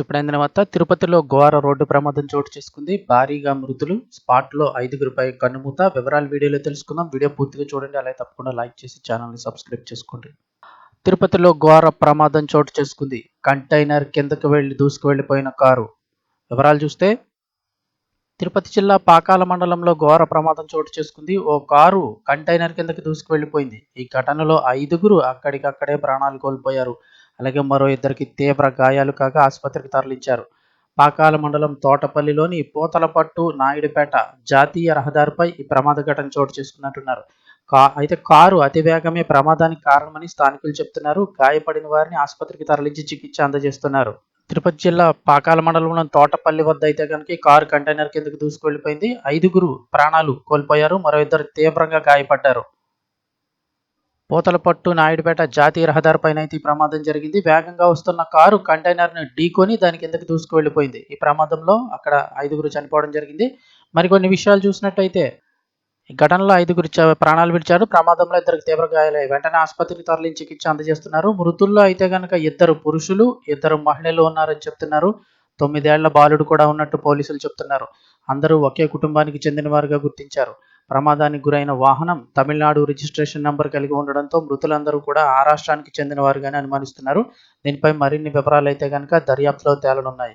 ఇప్పుడైన తర్వాత తిరుపతిలో ఘోర రోడ్డు ప్రమాదం చోటు చేసుకుంది. భారీగా మృతులు. స్పాట్లో ఐదుగురిపై కన్నుమూత. వివరాలు వీడియోలో తెలుసుకుందాం. వీడియో పూర్తిగా చూడండి. అలాగే తప్పకుండా లైక్ చేసి ఛానల్ని సబ్స్క్రైబ్ చేసుకోండి. తిరుపతిలో ఘోర ప్రమాదం చోటు చేసుకుంది. కంటైనర్ కిందకు వెళ్ళి దూసుకు వెళ్ళిపోయిన కారు. వివరాలు చూస్తే తిరుపతి జిల్లా పాకాల మండలంలో ఘోర ప్రమాదం చోటు చేసుకుంది. ఓ కారు కంటైనర్ కిందకి దూసుకు వెళ్ళిపోయింది ఈ ఘటనలో ఐదుగురు అక్కడికక్కడే ప్రాణాలు కోల్పోయారు. అలాగే మరో ఇద్దరికి తీవ్ర గాయాలు కాగా ఆసుపత్రికి తరలించారు. పాకాల మండలం తోటపల్లిలోని పోతలపట్టు నాయుడుపేట జాతీయ రహదారిపై ఈ ప్రమాద ఘటన చోటు చేసుకున్నట్టున్నారు. కా అయితే కారు అతివేగమే ప్రమాదానికి కారణమని స్థానికులు చెప్తున్నారు. గాయపడిన వారిని ఆసుపత్రికి తరలించి చికిత్స అందజేస్తున్నారు. తిరుపతి జిల్లా పాకాల మండలంలోని తోటపల్లి వద్ద అయితే కనుక కారు కంటైనర్ కిందకు దూసుకువెళ్ళిపోయింది ఐదుగురు ప్రాణాలు కోల్పోయారు. మరో ఇద్దరు తీవ్రంగా గాయపడ్డారు. పూతలపట్టు నాయుడుపేట జాతీయ రహదారిపైన అయితే ఈ ప్రమాదం జరిగింది. వేగంగా వస్తున్న కారు కంటైనర్ను ఢీకొని దాని కిందకి దూసుకు వెళ్ళిపోయింది ఈ ప్రమాదంలో అక్కడ ఐదుగురు చనిపోవడం జరిగింది. మరికొన్ని విషయాలు చూసినట్టయితే ఈ ఘటనలో ఐదుగురు చ- ప్రాణాలు విడిచారు. ప్రమాదంలో ఇద్దరికి తీవ్ర గాయాలయ్యాయి వెంటనే ఆసుపత్రికి తరలించి చికిత్స అందజేస్తున్నారు. మృతుల్లో అయితే కనుక ఇద్దరు పురుషులు ఇద్దరు మహిళలు ఉన్నారని చెప్తున్నారు. తొమ్మిదేళ్ళ బాలుడు కూడా ఉన్నట్టు పోలీసులు చెప్తున్నారు. అందరూ ఒకే కుటుంబానికి చెందిన వారుగా గుర్తించారు. ప్రమాదానికి గురైన వాహనం తమిళనాడు రిజిస్ట్రేషన్ నంబర్ కలిగి ఉండడంతో మృతులందరూ కూడా ఆ రాష్ట్రానికి చెందిన వారుగానే అనుమానిస్తున్నారు. దీనిపై మరిన్ని వివరాలు అయితే కనుక దర్యాప్తులో తేలనున్నాయి.